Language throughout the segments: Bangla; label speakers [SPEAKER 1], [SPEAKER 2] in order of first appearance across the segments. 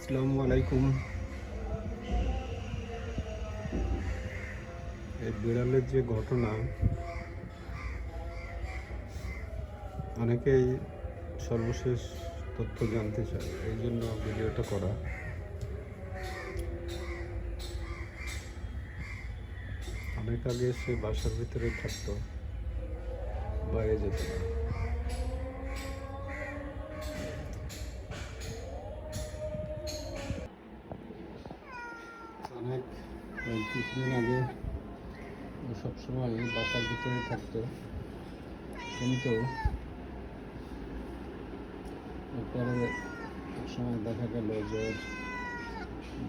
[SPEAKER 1] আসসালামু আলাইকুম। এই বিড়ালের যে ঘটনা, অনেকেই সর্বশেষ তথ্য জানতে চায়, এই জন্য ভিডিওটা করা। অনেক আগে সে বাসার ভিতরে থাকতো, বাইরে যেত না। কিছুদিন আগে সবসময় বাসার ভিতরে থাকতো। কিন্তু এক সময় দেখা গেল যে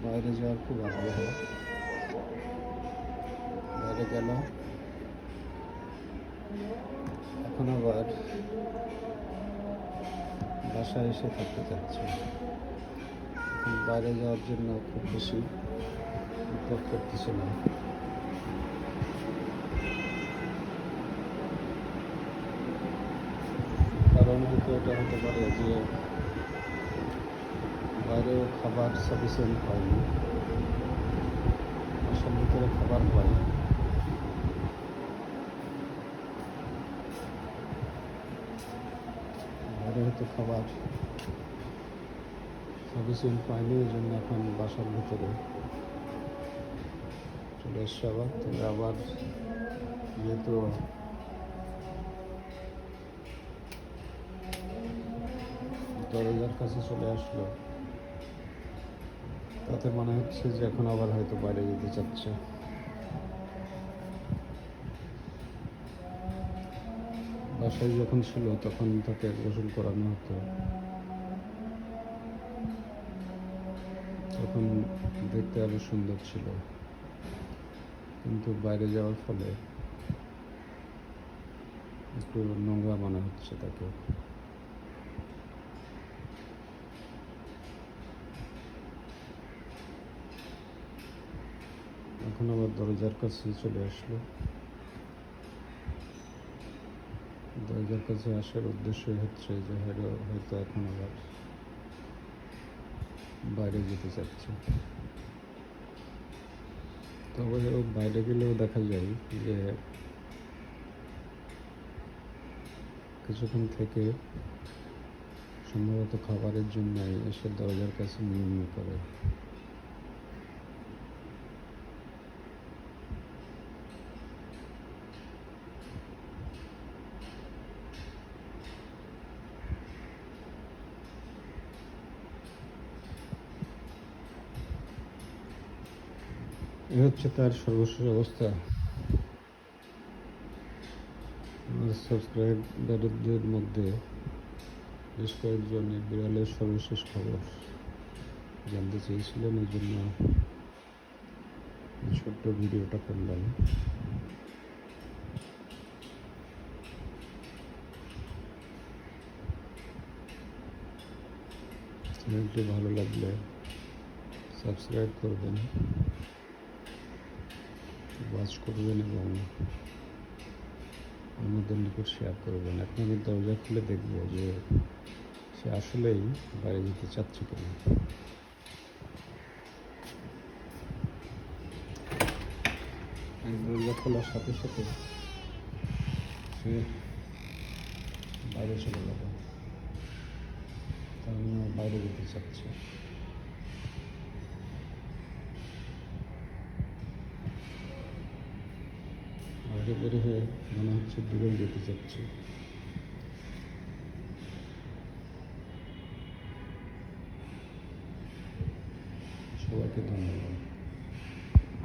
[SPEAKER 1] বাইরে যাওয়ার খুব আগ্রহ। বাইরে গেল। এখন আবার বাসায় এসে থাকতে চাচ্ছে। বাইরে যাওয়ার জন্য খুব বেশি উদ্যোগ করতেছে না কারণ হয়তো এটা হতে পারে যে বাইরেও খাবার সাফিসিয়েন্ট পাইনি বাসার ভিতরে খাবার পাই বাইরে হয়তো খাবার সাফিসিয়েন্ট পাইনি ওই জন্য এখন বাসার ভিতরে। এসছে আবার আবার যেহেতু দরজার কাছে চলে আসলো, তাতে মনে হচ্ছে যে এখন আবার হয়তো বাইরে যেতে চাচ্ছে। বাসায় যখন ছিল, তখন তাকে গোসল করানো হতো। তখন দেখতে আরও সুন্দর ছিল। কিন্তু বাইরে যাওয়ার ফলে একটু নোংরা মনে হচ্ছে তাকে। এখন আবার দরজার কাছে চলে আসলো। দরজার কাছে আসার উদ্দেশ্য হচ্ছে যে হয়তো হয়তো এখন আবার বাইরে যেতে চাচ্ছে। তবে বাইরে গেলেও দেখা যায় যে কিছুক্ষণ থেকে সম্ভবত খাবারের জন্য এসে দরজার কাছে নিয়ে নিয়ে করে এ হচ্ছে তার সর্বশেষ অবস্থা। সাবস্ক্রাইবারদের মধ্যে বেশ কয়েকজন এই বিড়ালের সর্বশেষ খবর জানতে চেয়েছিলেন এই জন্য ছোট্ট ভিডিওটা করলাম। চ্যানেলটি ভালো লাগলে সাবস্ক্রাইব করবেন। ওয়াচ করবেন এবং অন্যদের নিকট শেয়ার করবেন এখন আমি দরজা খুলে দেখব যে সে আসলেই বাইরে যেতে চাচ্ছে কেন। দরজা খোলার সাথে সাথে সে বাইরে চলে যাবে তার মানে বাইরে যেতে চাচ্ছে। বাইরে বের হয়ে মনে হচ্ছে দূরে যেতে চাচ্ছি। সবাইকে ধন্যবাদ।